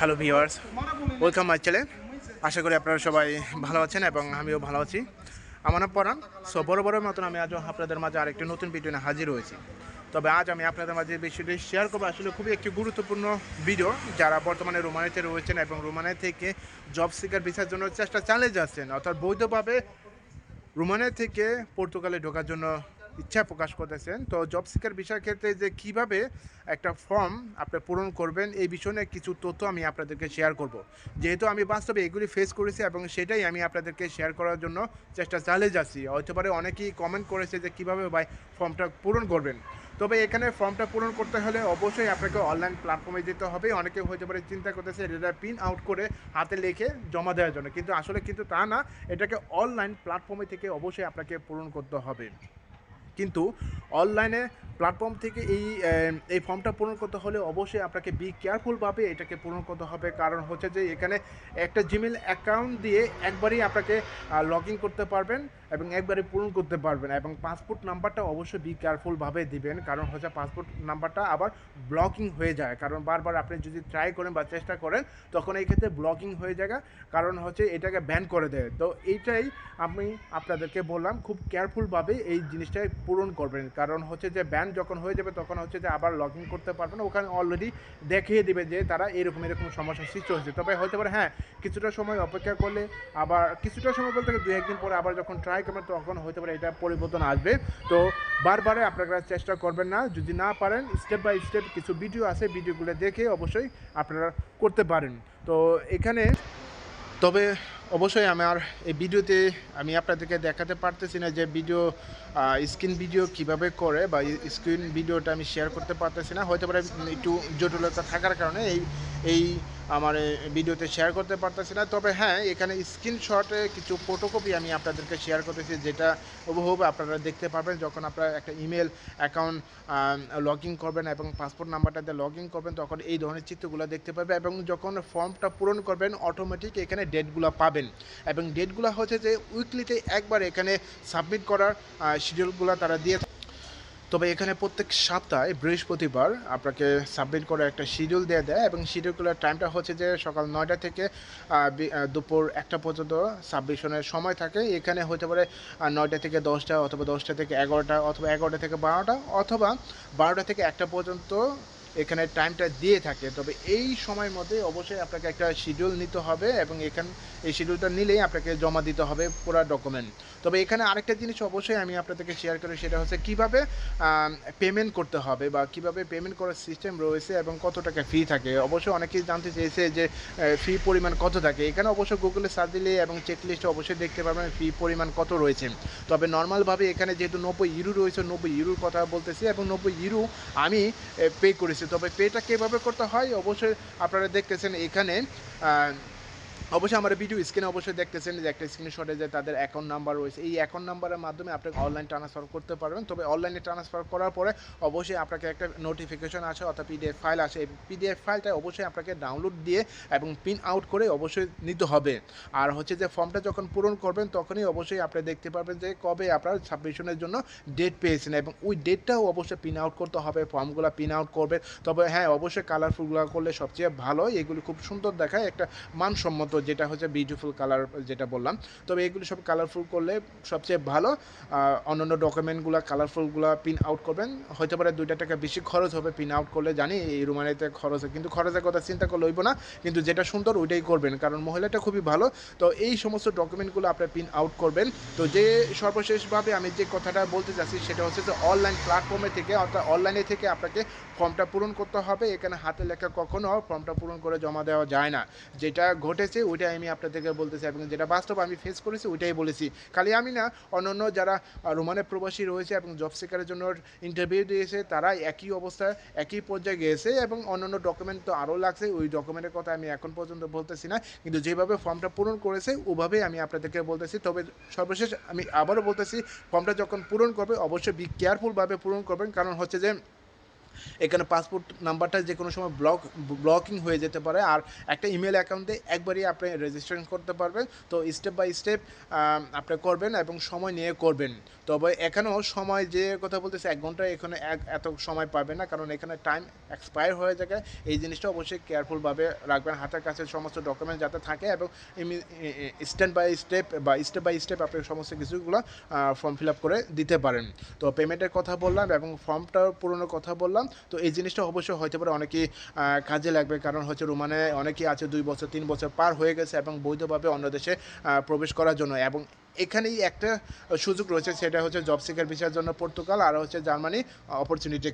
Hello viewers welcome my channel আশা করি আপনারা সবাই ভালো আছেন এবং আমিও ভালো আছি। আমার নাম পরাণ। সো বড় বড় মতন আমি আজও আপনাদের মাঝে আরেকটি নতুন ভিডিও নিয়ে হাজির হয়েছি। তবে আজ আমি আপনাদের মাঝে বিষয়টি শেয়ার করব। আসলে খুবই একটি গুরুত্বপূর্ণ ভিডিও যারা বর্তমানে রোমানিতে রয়েছেন এবং রোমানিয়া থেকে জব সিকার ভিসার জন্য চেষ্টা চালিয়ে যাচ্ছেন, অর্থাৎ বৈধভাবে রোমানিয়া থেকে পর্তুগালে ঢোকার জন্য ইচ্ছা প্রকাশ করতেছেন। তো জব সিকার বিষয়ের ক্ষেত্রে যে কীভাবে একটা ফর্ম আপনি পূরণ করবেন, এই বিষয়ে কিছু তথ্য আমি আপনাদেরকে শেয়ার করব। যেহেতু আমি বাস্তবে এগুলি ফেস করেছি এবং সেটাই আমি আপনাদেরকে শেয়ার করার জন্য চেষ্টা চালিয়ে যাচ্ছি হয়তো পারে অনেকেই কমেন্ট করেছে যে কীভাবে ভাই ফর্মটা পূরণ করবেন। তবে এখানে ফর্মটা পূরণ করতে হলে অবশ্যই আপনাকে অনলাইন প্ল্যাটফর্মে যেতে হবে। অনেকে হয়তো পারে চিন্তা করতেছে এটা প্রিন্ট আউট করে হাতে লিখে জমা দেওয়ার জন্য। কিন্তু আসলে কিন্তু তা না, এটাকে অনলাইন প্ল্যাটফর্মে থেকে অবশ্যই আপনাকে পূরণ করতে হবে। কিন্তু অনলাইনে প্ল্যাটফর্ম থেকে এই এই ফর্মটা পূরণ করতে হলে অবশ্যই আপনাকে বি কেয়ারফুলভাবে এটাকে পূরণ করতে হবে। কারণ হচ্ছে যে এখানে একটা জিমেল অ্যাকাউন্ট দিয়ে একবারই আপনাকে লগ ইন করতে পারবেন এবং একবারে পূরণ করতে পারবেন এবং পাসপোর্ট নাম্বারটা অবশ্যই বি কেয়ারফুলভাবে দিবেন। কারণ হচ্ছে পাসপোর্ট নাম্বারটা আবার ব্লকিং হয়ে যায়। কারণ বারবার আপনি যদি ট্রাই করেন বা চেষ্টা করেন, তখন এই ক্ষেত্রে ব্লকিং হয়ে যায়। কারণ হচ্ছে এটাকে ব্যান করে দেয়। তো এইটাই আমি আপনাদেরকে বললাম। খুব কেয়ারফুলভাবে এই জিনিসটাই পূরণ করবেন। কারণ হচ্ছে যে ব্যান যখন হয়ে যাবে, তখন হচ্ছে যে, আবার লগ ইন করতে পারবেন ওখানে অলরেডি দেখিয়ে দেবে যে, তারা এরকম এরকম সমস্যার সৃষ্টি হয়েছে। তবে হতে পারে হ্যাঁ কিছুটা সময় অপেক্ষা করলে আবার, কিছুটা সময় বলতে দু একদিন পরে আবার যখন ট্রাই করবেন, তখন হতে পারে এটা পরিবর্তন আসবে। তো বারবারে আপনারা চেষ্টা করবেন না। যদি না পারেন স্টেপ বাই স্টেপ কিছু ভিডিও আছে ভিডিওগুলো দেখে অবশ্যই আপনারা করতে পারেন। তো এখানে তবে অবশ্যই আমার এই ভিডিওতে আমি আপনাদেরকে দেখাতে পারতেছি না যে ভিডিও স্ক্রিন ভিডিও কীভাবে করে বা স্ক্রিন ভিডিওটা আমি শেয়ার করতে পারতেছি না। হয়তো পারে একটু জটিলতা থাকার কারণে এই এই আমার ভিডিওতে শেয়ার করতে পারতেছি না। তবে হ্যাঁ এখানে স্ক্রিনশটে কিছু ফটোকপি আমি আপনাদেরকে শেয়ার করতেছি, যেটা হুবহু আপনারা দেখতে পাবেন যখন আপনারা একটা ইমেল অ্যাকাউন্ট লগ ইন করবেন এবং পাসপোর্ট নাম্বারটাতে লগ ইন করবেন, তখন এই ধরনের চিত্রগুলো দেখতে পাবেন এবং যখন ফর্মটা পূরণ করবেন অটোমেটিক এখানে ডেটগুলো পাবেন। এবং ডেটগুলো হচ্ছে যে উইকলিতে একবার এখানে সাবমিট করার শিডিউলগুলো তারা দিয়ে তবে এখানে প্রত্যেক সপ্তাহে বৃহস্পতিবার আপনাকে সাবমিট করে একটা শিডিউল দিয়ে দেয় এবং শিডিউলগুলোর টাইমটা হচ্ছে যে সকাল নয়টা থেকে দুপুর একটা পর্যন্ত সাবমিশনের সময় থাকে। এখানে হতে পারে নয়টা থেকে দশটা অথবা দশটা থেকে এগারোটা অথবা এগারোটা থেকে বারোটা অথবা বারোটা থেকে একটা পর্যন্ত এখানে টাইমটা দিয়ে থাকে। তবে এই সময়ের মধ্যে অবশ্যই আপনাকে একটা শিডিউল নিতে হবে এবং এখান, এই শিডিউলটা নিলেই আপনাকে জমা দিতে হবে পুরো ডকুমেন্ট তবে এখানে আরেকটা জিনিস অবশ্যই আমি আপনাদেরকে শেয়ার করি, সেটা হচ্ছে কীভাবে পেমেন্ট করতে হবে বা কীভাবে পেমেন্ট করার সিস্টেম রয়েছে এবং কত টাকা ফি থাকে। অবশ্যই অনেকেই জানতে চেয়েছে যে ফি পরিমাণ কত থাকে। এখানে অবশ্যই গুগলে সার্চ দিলে এবং চেক লিস্টে অবশ্যই দেখতে পারবেন ফি পরিমাণ কত রয়েছে। তবে নর্মালভাবে এখানে যেহেতু নব্বই ইউরো রয়েছে, নব্বই ইউরোর কথা বলতেছি এবং নব্বই ইউরো আমি পে করেছি। তবে পেটা কীভাবে করতে হয়? অবশ্যই আপনারা দেখতেছেন এখানে অবশ্যই আমার ভিডিও স্ক্রিনে অবশ্যই দেখতেছেন, যে একটা স্ক্রিনশটে যে তাদের অ্যাকাউন্ট নাম্বার রয়েছে। এই অ্যাকাউন্ট নাম্বারের মাধ্যমে আপনি অনলাইন ট্রান্সফার করতে পারবেন। তবে অনলাইনে ট্রান্সফার করার পরে অবশ্যই আপনাকে একটা নোটিফিকেশন আসে, অর্থাৎ পিডিএফ ফাইল আসে। এই পিডিএফ ফাইলটা অবশ্যই আপনাকে ডাউনলোড দিয়ে এবং প্রিন্ট আউট করে অবশ্যই নিতে হবে। আর হচ্ছে যে ফর্মটা যখন পূরণ করবেন, তখনই অবশ্যই আপনি দেখতে পারবেন যে কবে আপনার সাবমিশনের জন্য ডেট পেয়েছেন। এবং ওই ডেটটাও অবশ্যই প্রিন্ট আউট করতে হবে ফর্মগুলো প্রিন্ট আউট করবে তবে হ্যাঁ অবশ্যই কালারফুলগুলো করলে সবচেয়ে ভালো এগুলি খুব সুন্দর দেখায়, একটা মানসম্মত যেটা হচ্ছে বিউটিফুল কালার যেটা বললাম। তবে এগুলো সব কালারফুল করলে সবচেয়ে ভালো অন্যান্য ডকুমেন্টগুলো কালারফুলগুলো প্রিন্ট আউট করবেন। হয়তো পারে দুইটা টাকা বেশি খরচ হবে প্রিন্ট আউট করলে, জানি এই রুমানিতে খরচ কিন্তু খরচের কথা চিন্তা করলে হইব না, কিন্তু যেটা সুন্দর ওইটাই করবেন, কারণ মহিলাটা খুবই ভালো। তো এই সমস্ত ডকুমেন্টগুলো আপনার প্রিন্ট আউট করবেন। তো যে সর্বশেষভাবে আমি যে কথাটা বলতে চাচ্ছি, সেটা হচ্ছে যে অনলাইন প্ল্যাটফর্মে থেকে, অর্থাৎ অনলাইনে থেকে আপনাকে ফর্মটা পূরণ করতে হবে। এখানে হাতে লেখা কখনো ফর্মটা পূরণ করে জমা দেওয়া যায় না। যেটা ঘটেছে ওইটাই আমি আপনাদেরকে বলতেছি এবং যেটা বাস্তব আমি ফেস করেছি, ওইটাই বলেছি। খালি আমি না, অন্যান্য যারা রোমানের প্রবাসী রয়েছে এবং জব সিকারের জন্য ইন্টারভিউ দিয়েছে তারা একই অবস্থায় একই পর্যায়ে গিয়েছে এবং অন্যান্য ডকুমেন্ট তো আরও লাগছে, ওই ডকুমেন্টের কথা আমি এখন পর্যন্ত বলতেছি না। কিন্তু যেভাবে ফর্মটা পূরণ করেছে, ওভাবেই আমি আপনাদেরকে বলতেছি। তবে সর্বশেষ আমি আবারও বলতেছি ফর্মটা যখন পূরণ করবে, অবশ্যই বি কেয়ারফুলভাবে পূরণ করবেন। কারণ হচ্ছে যে এখানে পাসপোর্ট নাম্বারটা যে কোনো সময় ব্লক ব্লকিং হয়ে যেতে পারে। আর একটা ইমেল অ্যাকাউন্টে একবারই আপনি রেজিস্ট্রেশন করতে পারবেন। তো স্টেপ বাই স্টেপ আপনি করবেন এবং সময় নিয়ে করবেন। তবে এখানেও সময় যে কথা বলতেছে, এক ঘণ্টা এখানে এত সময় পাবেন না। কারণ এখানে টাইম এক্সপায়ার হয়ে যাবে। এই জিনিসটা অবশ্যই কেয়ারফুলভাবে রাখবেন। হাতের কাছে সমস্ত ডকুমেন্ট যাতে থাকে এবং স্টেপ বাই স্টেপ বা স্টেপ বাই স্টেপ আপনি সমস্ত কিছুগুলো ফর্ম ফিল আপ করে দিতে পারেন। তো পেমেন্টের কথা বললাম এবং ফর্মটা পূরণের কথা বললাম। তো এই জিনিসটা অবশ্যই হতে পারে অনেকেই কাজে লাগবে। কারণ হচ্ছে রোমানে অনেকেই আছে দুই বছর, তিন বছর পার হয়ে গেছে এবং বৈধভাবে অন্য দেশে প্রবেশ করার জন্য। এবং এখানেই একটা সুযোগ রয়েছে, সেটা হচ্ছে জব সিকার ভিসার জন্য পর্তুগাল আর হচ্ছে জার্মানি অপরচুনিটি